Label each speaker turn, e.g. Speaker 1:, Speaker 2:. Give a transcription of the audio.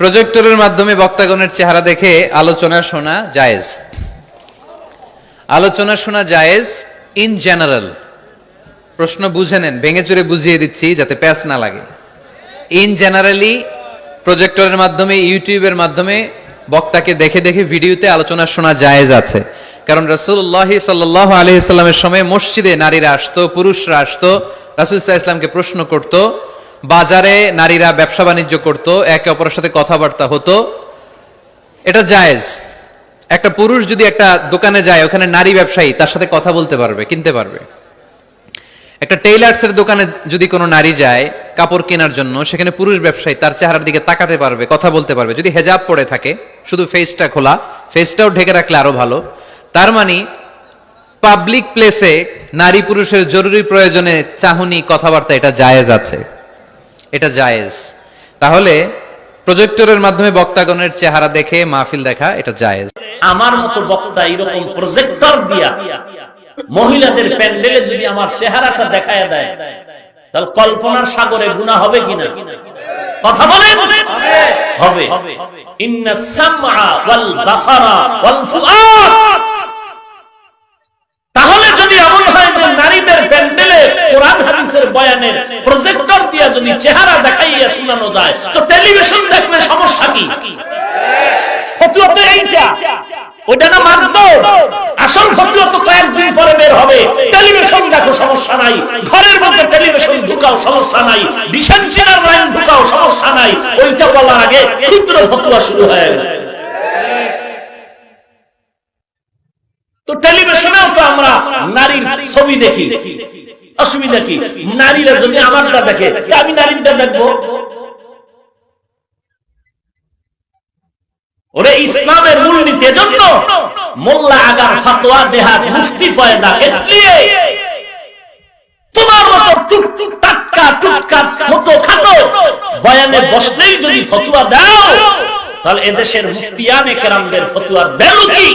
Speaker 1: প্রজেক্টরের মাধ্যমে বক্তাগণের চেহারা দেখে আলোচনা শোনা জায়েজ। আলোচনা শোনা জায়েজ ইন জেনারেল প্রশ্ন বুঝে নেন, ভেঙে চুরে বুঝিয়ে দিচ্ছি যাতে প্যাচ না লাগে। ইন জেনারেলি প্রজেক্টরের মাধ্যমে, ইউটিউবের মাধ্যমে বক্তাকে দেখে দেখে ভিডিওতে আলোচনা শোনা জায়েজ আছে। কারণ রাসূলুল্লাহ সাল্লাল্লাহু আলাইহি সাল্লামের সময় মসজিদে নারীরা আসতো, পুরুষরা আসতো, রাসূল ইসলামকে প্রশ্ন করত বাজারে নারীরা ব্যবসা বাণিজ্য করত, একে অপরের সাথে কথাবার্তা হতো। এটা জায়েজ। একটা পুরুষ যদি একটা দোকানে যায়, ওখানে নারী ব্যবসায়ী, তার সাথে কথা বলতে পারবে, কিনতে পারবে। একটা টেইলার্স এর দোকানে যদি কোনো নারী যায়, কাপড় কেনার জন্য, সেখানে পুরুষ ব্যবসায়ী, তার চেহারার দিকে তাকাতে পারবে, কথা বলতে পারবে। যদি হেজাব পরে থাকে, শুধু ফেসটা খোলা ফেসটাও ঢেকে রাখলে আরও ভালো। তার মানে পাবলিক প্লেসে নারী পুরুষের জরুরি প্রয়োজনে চাহনি, কথাবার্তা, এটা জায়েজ আছে। এটা জায়েজ। তাহলে প্রজেক্টরের মাধ্যমে বক্তাগণের চেহারা দেখে, মাহফিল দেখা, এটা জায়েজ।
Speaker 2: আমার মতো বক্তা এরকম প্রজেক্টর দিয়া মহিলাদের প্যান্ডেলে যদি আমার চেহারাটা দেখায় দেয়, তাহলে কল্পনার সাগরে গুণা হবে কিনা? কথা বলেন? হবে। ইন্না সামআ ওয়াল বাসারা ওয়াল ফুআদ তাহলে যদি এমন হয় যে নারীদের প্যান্ডেলে কোরআন হাদিসের বয়ানের প্রজেক্টর দিয়া যদি চেহারা দেখাইয়া শোনানো যায়। তো টেলিভিশন দেখলে সমস্যা কি? ঢুকাও সমস্যা নাই। ক্ষুদ্র শুরু তো টেলিভিশনেও তো আমরা নারীর ছবি দেখি। অসুবিধা কি নারীরা যদি আমারটা দেখে তা আমি নারীরটা দেখবো ওরে ইসলামের মূলনীতি এজন্য মোল্লা আগার ফাতোয়া দেহাত মুফতি ফয়দা इसलिए তোমার মতো টুক টুক টাটকা টুককা ছোট খাটো বয়ানে বসলেই যদি ফতোয়া দাও তাহলে এদেশের মুফতিয়ানে কেরামদের ফতোয়ার ভ্যালু কি